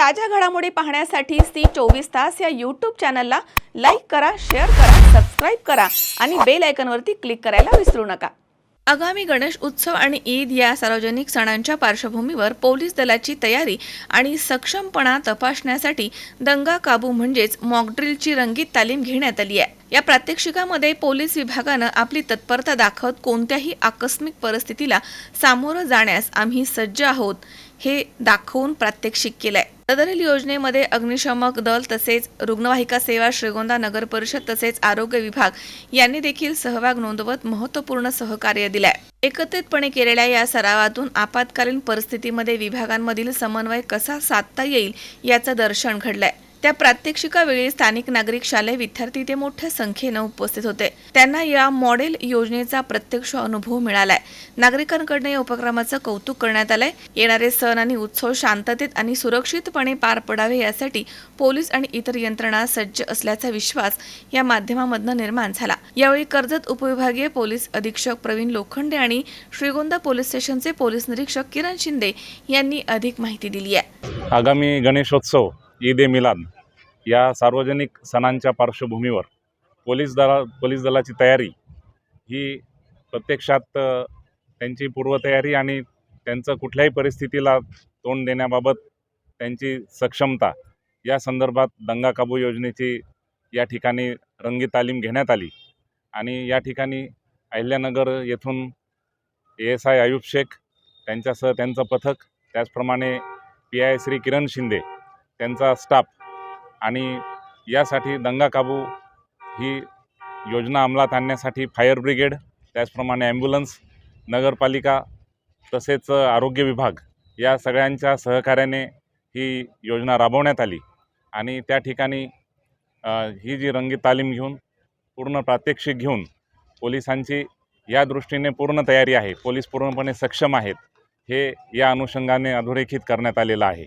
ताज्या घडामोडी पाहण्यासाठी सी चोवीस तास या यूट्यूब चॅनलला लाईक करा शेअर करा सबस्क्राईब करा आणि बेल आयकनवरती क्लिक करायला विसरू नका. आगामी गणेश उत्सव आणि ईद या सार्वजनिक सणांच्या पार्श्वभूमीवर पोलीस दलाची तयारी आणि सक्षमपणा तपासण्यासाठी दंगा काबू म्हणजेच मॉकड्रिलची रंगीत तालीम घेण्यात आली आहे. या प्रात्यक्षिकामध्ये पोलीस विभागानं आपली तत्परता दाखवत कोणत्याही आकस्मिक परिस्थितीला सामोरं जाण्यास आम्ही सज्ज आहोत हे दाखवून प्रात्यक्षिक केलंय. सदरील योजनेमध्ये अग्निशमक दल तसेच रुग्णवाहिका सेवा श्रीगोंदा नगर परिषद तसेच आरोग्य विभाग यांनी देखील सहभाग नोंदवत महत्त्वपूर्ण सहकार्य दिलाय. एकत्रितपणे केलेल्या या सरावातून आपत्कालीन परिस्थितीमध्ये विभागांमधील समन्वय कसा साधता येईल याचं दर्शन घडलंय. त्या प्रात्यक्षिकावेळी स्थानिक नागरिक शालेय विद्यार्थी ते मोठ्या संख्येनं उपस्थित होते. त्यांना या मॉडेल योजनेचा प्रत्यक्ष अनुभव मिळालाय. नागरिकांकडनं या उपक्रमाचं कौतुक करण्यात आलंय. येणारे सण आणि उत्सव शांततेत आणि सुरक्षितपणे पार पडावे यासाठी पोलीस आणि इतर यंत्रणा सज्ज असल्याचा विश्वास या माध्यमामधनं निर्माण झाला. यावेळी कर्जत उपविभागीय पोलीस अधीक्षक प्रवीण लोखंडे आणि श्रीगोंदा पोलीस स्टेशनचे पोलीस निरीक्षक किरण शिंदे यांनी अधिक माहिती दिली आहे. आगामी गणेशोत्सव ईद ए मिलाद या सार्वजनिक सणांच्या पार्श्वभूमीवर पोलीस दला पोलीस दलाची तयारी ही प्रत्यक्षात त्यांची पूर्वतयारी आणि त्यांचं कुठल्याही परिस्थितीला तोंड देण्याबाबत त्यांची सक्षमता या संदर्भात दंगा काबू योजनेची या ठिकाणी रंगी तालीम घेण्यात आली आणि या ठिकाणी अहिल्यानगर येथून A S I Ayub Shaikh त्यांच्यासह त्यांचं पथक त्याचप्रमाणे पी आय श्री किरण शिंदे त्यांचा स्टाफ आणि यासाठी दंगा काबू ही योजना अंमलात आणण्यासाठी फायर ब्रिगेड त्याचप्रमाणे ॲम्ब्युलन्स नगरपालिका तसेच आरोग्य विभाग या सगळ्यांच्या सहकार्याने ही योजना राबवण्यात आली. आणि त्या ठिकाणी ही जी रंगीत तालीम घेऊन पूर्ण प्रात्यक्षिक घेऊन पोलिसांची या दृष्टीने पूर्ण तयारी आहे पोलीस पूर्णपणे सक्षम आहेत हे या अनुषंगाने अधोरेखित करण्यात आलेलं आहे.